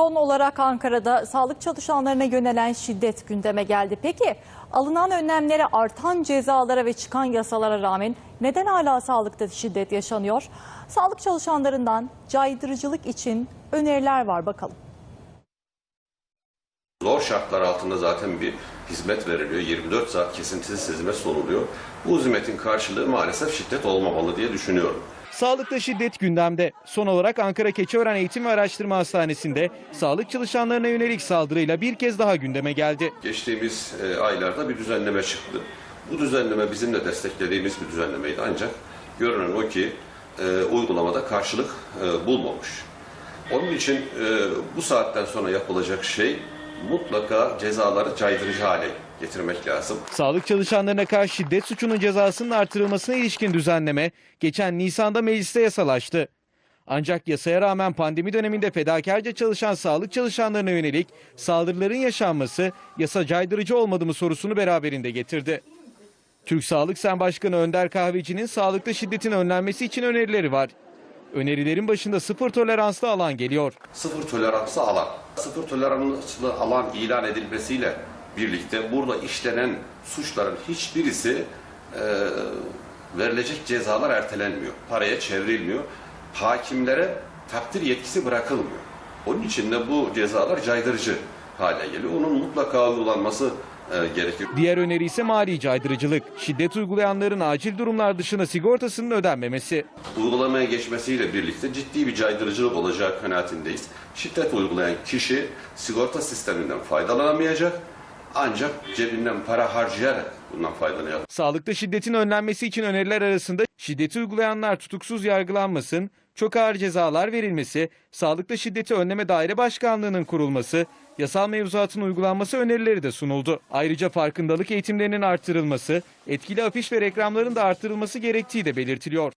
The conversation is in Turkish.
Son olarak Ankara'da sağlık çalışanlarına yönelen şiddet gündeme geldi. Peki alınan önlemlere, artan cezalara ve çıkan yasalara rağmen neden hala sağlıkta şiddet yaşanıyor? Sağlık çalışanlarından caydırıcılık için öneriler var bakalım. Zor şartlar altında zaten bir hizmet veriliyor. 24 saat kesintisiz hizmet sunuluyor. Bu hizmetin karşılığı maalesef şiddet olmamalı diye düşünüyorum. Sağlıkta şiddet gündemde. Son olarak Ankara Keçiören Eğitim ve Araştırma Hastanesi'nde sağlık çalışanlarına yönelik saldırıyla bir kez daha gündeme geldi. Geçtiğimiz e, aylarda bir düzenleme çıktı. Bu düzenleme bizim de desteklediğimiz bir düzenlemeydi ancak görünen o ki e, uygulamada karşılık e, bulmamış. Onun için bu saatten sonra yapılacak şey mutlaka cezaları caydırıcı hale getirmek lazım. Sağlık çalışanlarına karşı şiddet suçunun cezasının artırılmasına ilişkin düzenleme geçen Nisan'da mecliste yasalaştı. Ancak yasaya rağmen pandemi döneminde fedakarca çalışan sağlık çalışanlarına yönelik saldırıların yaşanması yasa caydırıcı olmadı mı sorusunu beraberinde getirdi. Türk Sağlık Sen Başkanı Önder Kahveci'nin sağlıkta şiddetin önlenmesi için önerileri var. Önerilerin başında sıfır toleranslı alan geliyor. Sıfır toleranslı alan. Sıfır toleranslı alan ilan edilmesiyle birlikte burada işlenen suçların hiçbirisi e, verilecek cezalar ertelenmiyor. Paraya çevrilmiyor. Hakimlere takdir yetkisi bırakılmıyor. Onun için de bu cezalar caydırıcı hale geliyor. Onun mutlaka uygulanması e, gerekiyor. Diğer öneri ise mali caydırıcılık. Şiddet uygulayanların acil durumlar dışında sigortasının ödenmemesi. Uygulamaya geçmesiyle birlikte ciddi bir caydırıcılık olacağı kanaatindeyiz. Şiddet uygulayan kişi sigorta sisteminden faydalanamayacak ancak cebinden para harcayarak bundan faydalanacak. Sağlıkta şiddetin önlenmesi için öneriler arasında şiddeti uygulayanlar tutuksuz yargılanmasın, çok ağır cezalar verilmesi, sağlıkta şiddeti önleme daire başkanlığının kurulması, yasal mevzuatın uygulanması önerileri de sunuldu. Ayrıca farkındalık eğitimlerinin artırılması, etkili afiş ve reklamların da artırılması gerektiği de belirtiliyor.